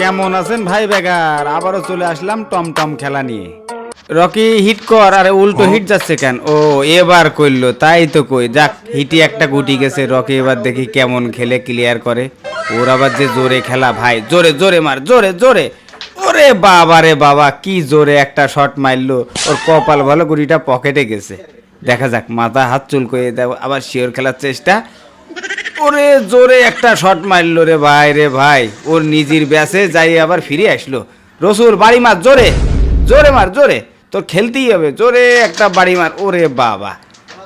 কেমন আছেন ভাই বেগার? আবারও চলে আসলাম টমটম খেলা নিয়ে। রকি হিট কর আরে উল্টো হিট যাচ্ছে কেন? ও এবার কইলো তাই তো কই। যাক হিটি একটা গুটি গেছে রকি এবার দেখি কেমন খেলে ক্লিয়ার করে। ওর আবার যে জোরে খেলা ভাই জোরে জোরে মার জোরে জোরে। ওরে বাবা রে বাবা কি জোরে একটা শট মারলো। ওর কপাল ভালো গুটিটা পকেটে গেছে। দেখা যাক মাথা হাত চুল করে দেব আবার শিওর খেলার চেষ্টা। ওরে জোরে একটা শট মারলো রে ভাই রে ভাই। ওর নিজের ব্যাসে যাই আবার ফিরে আসলো। রসুর বাড়ি মার, জোরে। জোরে মার, জোরে। তোর খেলতেই হবে। জোরে একটা বাড়ি মার। ওরে বাবা।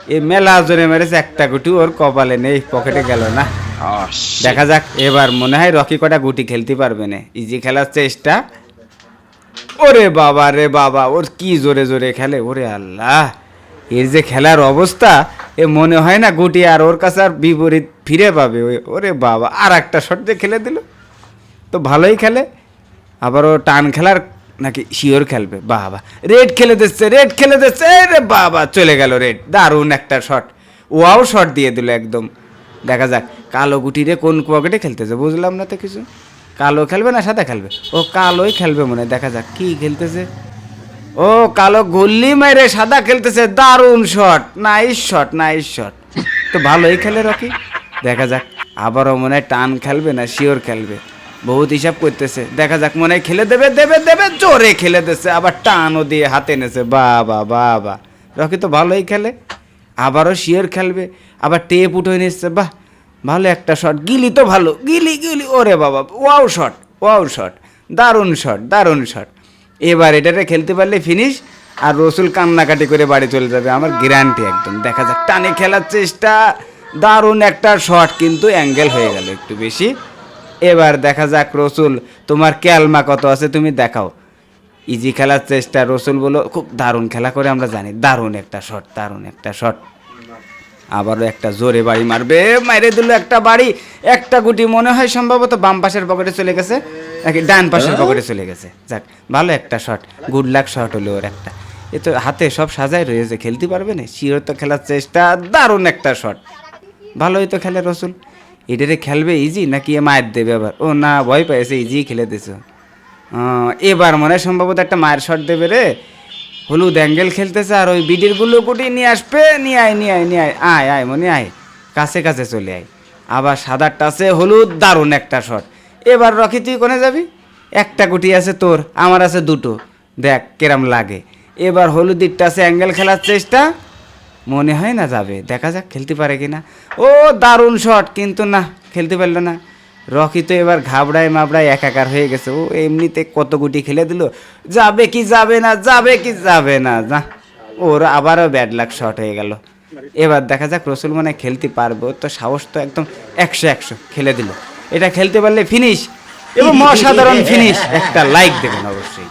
এ মেলা জোরে মেরেছে একটা গুটি। ওর কপালে নেই, পকেটে গেল না। দেখা যাক, এবার মনে হয় রকি কটা গুটি খেলতে পারবে না। ইজি খেলার চেষ্টা। ওরে বাবা রে বাবা, ওর কি জোরে জোরে খেলে? ওরে আল্লাহ। এর যে খেলার অবস্থা এ মনে হয় না গুটি আর ওর কাছে আর বিপরীত ফিরে পাবে। ওরে বাবা আর একটা শট যে খেলে দিল। তো ভালোই খেলে। আবার ও টান খেলার নাকি শিওর খেলবে। বাবা রেড খেলে দিচ্ছে রেড খেলে দিচ্ছে। রে বাবা, চলে গেল রেড দারুণ একটা শট ওয়াও শট দিয়ে দিল একদম। দেখা যাক, কালো গুটি রে কোন পকেটে খেলতেছে, বুঝলাম না তো কিছু। কালো খেলবে না সাদা খেলবে? ও কালোই খেলবে মনে দেখা যাক, কি খেলতেছে। ও, কালো গুল্লি মেরে সাদা খেলতেছে, দারুণ shot nice shot nice shot তো ভালোই খেলে রকি। দেখা যাক, আবারও মনে হয় টান খেলবে না শিওর খেলবে। বহুত হিসাব করতেছে। দেখা যাক, মনে খেলে দেবে দেবে দেবে, জোরে খেলে দিচ্ছে আবার টানও দিয়ে হাতে নেছে বাবা বাবা। রকি তো ভালোই খেলে। আবারও শিওর খেলবে। আবার টেপ উঠে নিচ্ছে। বাহ, ভালো একটা শট গিলি তো ভালো। গিলি গিলি। ওরে বাবা ওয়াও শট ওয়াও শট দারুণ শট দারুণ শট এবার এটাতে খেলতে পারলে ফিনিশ আর রসুল কান্নাকাটি করে বাড়ি চলে যাবে। আমার গ্যারান্টি একদম। দেখা যাক, টানে খেলার চেষ্টা, দারুণ একটা শট কিন্তু অ্যাঙ্গেল হয়ে গেল একটু বেশি। এবার দেখা যাক, রসুল, তোমার ক্যালমা কত আছে তুমি দেখাও। ইজি খেলার চেষ্টা, রসুল বলো খুব দারুণ খেলা করে আমরা জানি। দারুণ একটা শট দারুণ একটা শট আবারও একটা জোরে বাড়ি মারবে, মাইরে দিল একটা বাড়ি। একটা গুটি মনে হয় সম্ভবত বাম পাশের পকেটে চলে গেছে। নাকি ডান পাশের পকেটে চলে গেছে। যাক, ভালো একটা শট গুড লাক শট হলো ওর একটা। এ তো হাতে সব সাজায় রয়েছে, খেলতে পারবে না। শিওর তো খেলার চেষ্টা, দারুণ একটা শট ভালোই তো খেলে রসুল। এটারে খেলবে ইজি নাকি এ মায়ের দেবে আবার? ও না, ভয় পেয়েছে ইজি খেলে দিছে। এবার মনে সম্ভবত একটা মায়ের শট দেবে রে। হলুদ অ্যাঙ্গেল খেলতেছে আর ওই বিডিরগুলো কুটি নিয়ে আসবে, নিয়ে আয় নিয়ে আয় নিয়ে আয় আয় আয়, মনে, আয়। কাছে কাছে চলে আয়। আবার সাদার টাসে হলুদ, দারুণ একটা শট এবার রকি, তুই কোনে যাবি? একটা গুটি আছে তোর, আমার আছে দুটো। দেখ কেরাম লাগে। এবার হলুদির টাসে অ্যাঙ্গেল খেলার চেষ্টা, মনে হয় না যাবে। দেখা যাক, খেলতে পারে কি না ও, দারুণ শট কিন্তু না, খেলতে পারল না। রকি তো এবার ঘাবড়ায় মাবড়ায় একাকার হয়ে গেছে। ও এমনিতে কত গুটি খেলে দিল? যাবে কি যাবে না, যাবে কি যাবে না, যা। ওর আবারও ব্যাড লাক শট হয়ে গেল। এবার দেখা যাক রসুল মানে খেলতে পারব। তো সাহস তো একদম একশো একশো খেলে দিল। এটা খেলতে পারলে ফিনিশ এবং অসাধারণ ফিনিশ একটা লাইক দেবেন অবশ্যই।